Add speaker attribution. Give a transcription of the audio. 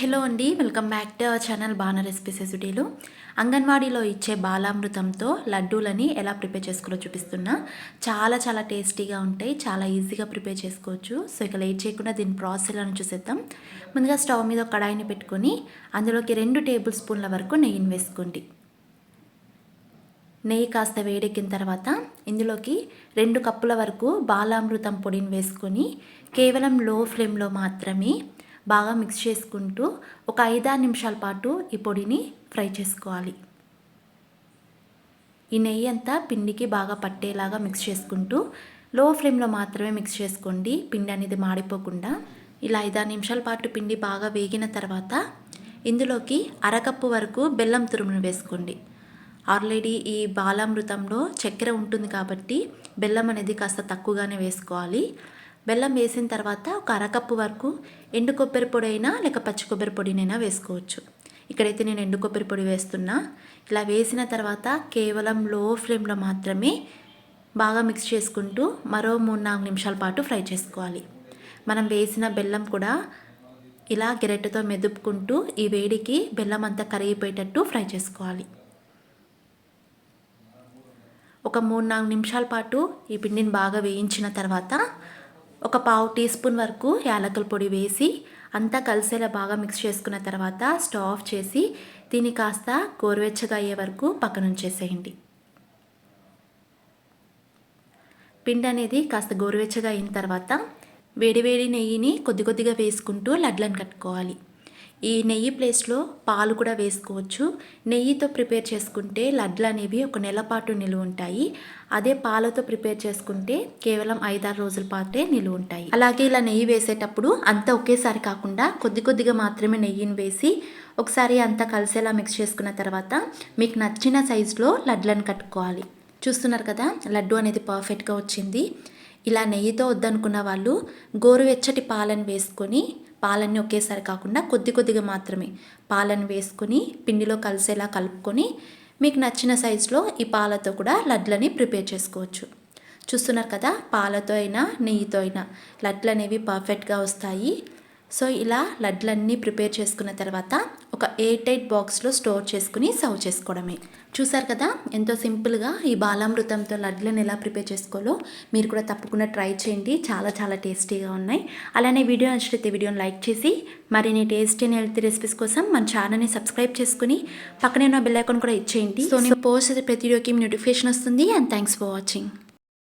Speaker 1: Hello అండి welcome back to our channel బాణ recipes ఎసుడీలు. అంగన్వాడీలో ఇచ్చే బాలామృతంతో లడ్డూలని ఎలా ప్రిపేర్ చేసుకోవాలో చూపిస్తున్నా. చాలా చాలా టేస్టీగా ఉంటాయి చాలా ఈజీగా ప్రిపేర్ చేసుకోవచ్చు. సో ఇక లేట్ చేయకుండా దీని ప్రాసెస్లను చూసేద్దాం. ముందుగా స్టవ్ మీద ఒక కడాయిని పెట్టుకొని అందులోకి రెండు టేబుల్ స్పూన్ల వరకు నెయ్యిని వేసుకోండి. నెయ్యి కాస్త వేడెక్కిన తర్వాత ఇందులోకి రెండు కప్పుల వరకు బాలామృతం పొడిని వేసుకొని కేవలం లో ఫ్లేమ్లో మాత్రమే బాగా మిక్స్ చేసుకుంటూ ఒక ఐదారు నిమిషాల పాటు ఈ పొడిని ఫ్రై చేసుకోవాలి. ఈ నెయ్యి అంతా పిండికి బాగా పట్టేలాగా మిక్స్ చేసుకుంటూ లో ఫ్లేమ్లో మాత్రమే మిక్స్ చేసుకోండి. పిండి అనేది మాడిపోకుండా ఇలా ఐదారు నిమిషాల పాటు పిండి బాగా వేగిన తర్వాత ఇందులోకి అరకప్పు వరకు బెల్లం తురుమును వేసుకోండి. ఆల్రెడీ ఈ బాలామృతంలో చక్కెర ఉంటుంది కాబట్టి బెల్లం అనేది కాస్త తక్కువగానే వేసుకోవాలి. బెల్లం వేసిన తర్వాత ఒక అరకప్పు వరకు ఎండు కొబ్బరి పొడి అయినా లేక పచ్చి కొబ్బరి పొడినైనా వేసుకోవచ్చు. ఇక్కడైతే నేను ఎండు కొబ్బరి పొడి వేస్తున్నా. ఇలా వేసిన తర్వాత కేవలం లో ఫ్లేమ్లో మాత్రమే బాగా మిక్స్ చేసుకుంటూ మరో మూడు నాలుగు నిమిషాల పాటు ఫ్రై చేసుకోవాలి. మనం వేసిన బెల్లం కూడా ఇలా గిరెట్టతో మెదుపుకుంటూ ఈ వేడికి బెల్లం అంతా కరిగిపోయేటట్టు ఫ్రై చేసుకోవాలి. ఒక మూడు నాలుగు నిమిషాల పాటు ఈ పిండిని బాగా వేయించిన తర్వాత ఒక పావు టీ స్పూన్ వరకు యాలకుల పొడి వేసి అంతా కలిసేలా బాగా మిక్స్ చేసుకున్న తర్వాత స్టవ్ ఆఫ్ చేసి దీన్ని కాస్త గోరువెచ్చగా అయ్యే వరకు పక్కన ఉంచేసేయండి పిండి అనేది కాస్త గోరువెచ్చగా అయిన తర్వాత వేడివేడి నెయ్యిని కొద్ది కొద్దిగా వేసుకుంటూ లడ్లను కట్టుకోవాలి. ఈ నెయ్యి ప్లేస్లో పాలు కూడా వేసుకోవచ్చు. నెయ్యితో ప్రిపేర్ చేసుకుంటే లడ్లు అనేవి ఒక నెల పాటు నిలువ ఉంటాయి. అదే పాలతో ప్రిపేర్ చేసుకుంటే కేవలం ఐదారు రోజుల పాటే నిలువ ఉంటాయి. అలాగే ఇలా నెయ్యి వేసేటప్పుడు అంతా ఒకేసారి కాకుండా కొద్ది కొద్దిగా మాత్రమే నెయ్యిని వేసి ఒకసారి అంతా కలిసేలా మిక్స్ చేసుకున్న తర్వాత మీకు నచ్చిన సైజులో లడ్లను కట్టుకోవాలి. చూస్తున్నారు కదా లడ్డు అనేది పర్ఫెక్ట్గా వచ్చింది. ఇలా నెయ్యితో వద్దనుకున్న వాళ్ళు గోరువెచ్చటి పాలను వేసుకొని పాలన్నీ ఒకేసారి కాకుండా కొద్ది కొద్దిగా మాత్రమే పాలను వేసుకొని పిండిలో కలిసేలా కలుపుకొని మీకు నచ్చిన సైజులో ఈ పాలతో కూడా లడ్లని ప్రిపేర్ చేసుకోవచ్చు. చూస్తున్నారు కదా పాలతో అయినా నెయ్యితో అయినా లడ్లు అనేవి పర్ఫెక్ట్గా వస్తాయి. సో ఇలా లడ్లన్నీ ప్రిపేర్ చేసుకున్న తర్వాత ఒక ఎయిట్ ఎయిట్ బాక్స్లో స్టోర్ చేసుకుని సర్వ్ చేసుకోవడమే. చూసారు కదా? ఎంతో సింపుల్గా ఈ బాలామృతంతో లడ్లను ఎలా ప్రిపేర్ చేసుకోవాలో మీరు కూడా తప్పకుండా ట్రై చేయండి. చాలా చాలా టేస్టీగా ఉన్నాయి. అలానే వీడియో నచ్చితే వీడియోని లైక్ చేసి మరిన్ని టేస్టీ అండ్ హెల్తీ రెసిపీస్ కోసం మన ఛానల్ని సబ్స్క్రైబ్ చేసుకుని పక్కనే ఉన్న బెల్ ఐకాన్ కూడా ఇచ్చేయండి. సో నేను పోస్ట్ ప్రతి వీడియోకి నోటిఫికేషన్ వస్తుంది అండ్ థ్యాంక్స్ ఫర్ వాచింగ్.